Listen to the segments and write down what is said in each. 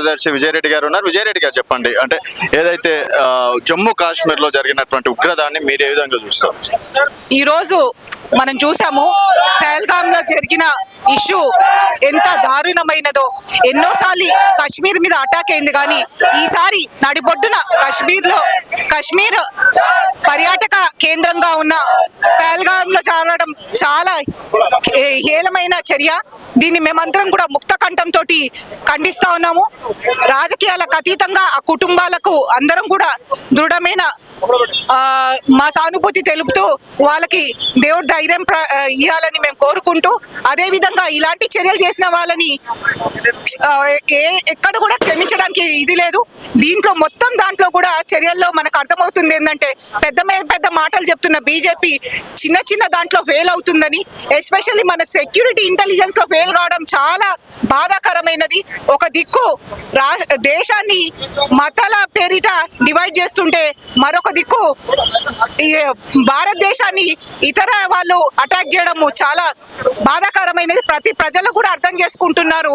కార్యదర్శి విజయరెడ్డి గారు ఉన్నారు. విజయరెడ్డి గారు చెప్పండి. అంటే ఏదైతే జమ్మూ కాశ్మీర్లో జరిగినటువంటి ఉగ్రదాన్ని మీరు ఏ విధంగా చూస్తారు? ఈరోజు మనం చూసాము పహల్గామ్లో జరిగిన ఇష్యూ ఎంత దారుణమైనదో. ఎన్నోసార్లు కశ్మీర్ మీద అటాక్ అయింది కానీ ఈసారి నడిబొడ్డున కశ్మీర్లో కశ్మీర్ పర్యాటక కేంద్రంగా ఉన్న పహల్గామ్లో చాలడం చాలా హేళమైన చర్య? దీన్ని మేమందరం కూడా ముక్త కంఠంతో ఖండిస్తా ఉన్నాము. రాజకీయాలకు అతీతంగా ఆ కుటుంబాలకు అందరం కూడా దృఢమైన మా సానుభూతి తెలుపుతూ వాళ్ళకి దేవుడు ధైర్యం ఇవ్వాలని మేము కోరుకుంటూ అదే విధంగా ఇలాంటి చర్యలు చేసిన వాళ్ళని ఏ ఎక్కడ కూడా క్షమించడానికి ఇది లేదు. దీంట్లో మొత్తం దాంట్లో కూడా చర్యల్లో మనకు అర్థమవుతుంది ఏంటంటే పెద్ద పెద్ద మాటలు చెప్తున్న బీజేపీ చిన్న చిన్న దాంట్లో ఫెయిల్ అవుతుందని ఎస్పెషల్లీ మన సెక్యూరిటీ ఇంటెలిజెన్స్లో ఫెయిల్ కావడం చాలా బాధాకరమైనది. ఒక దిక్కు దేశాన్ని మతాల పేరిట డివైడ్ చేస్తుంటే మరొక దిక్కు భారతదేశాన్ని ఇతర వాళ్ళు అటాక్ చేయడము చాలా బాధాకరమైనది. ప్రతి ప్రజలు కూడా అర్థం చేసుకుంటున్నారు.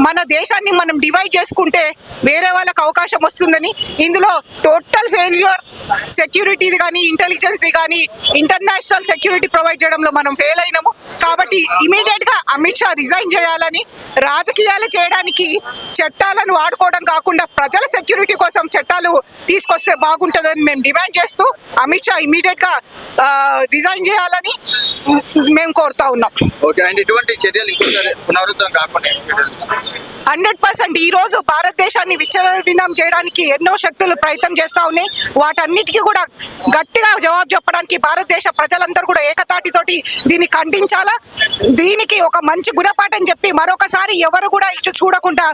మన దేశాన్ని మనం డివైడ్ చేసుకుంటే వేరే వాళ్ళకి అవకాశం వస్తుందని. ఇందులో టోటల్ ఫెయిల్యూర్ సెక్యూరిటీది కానీ ఇంటెలిజెన్స్ది కానీ ఇంటర్నేషనల్ సెక్యూరిటీ ప్రొవైడ్ చేయడంలో మనం ఫెయిల్ అయినాము. కాబట్టి ఇమీడియట్గా అమిత్ షా రిజైన్ చేయాలని రాజకీయాలు చేయడానికి చట్టాలను వాడుకోవడం కాకుండా ప్రజల సెక్యూరిటీ కోసం చట్టాలు తీసుకొస్తే బాగుంటుందని మేము డిమాండ్ చేస్తూ అమిత్ షా ఇమీడియట్గా రిజైన్ చేయాలని మేము కోరుతా ఉన్నాం? హండ్రెడ్ పర్సెంట్ ఈ రోజు భారతదేశాన్ని విచ్ఛిన్నం చేయడానికి ఎన్నో శక్తులు ప్రయత్నం చేస్తా ఉన్నాయి వాటన్నిటికీ కూడా గట్టిగా జవాబు చెప్పడానికి భారతదేశ ప్రజలందరూ కూడా ఏకతాటితోటి దీన్ని ఖండించాలా దీనికి ఒక మంచి గుణపాఠం చెప్పి మరొకసారి ఎవరు కూడా ఇటు చూడకుండా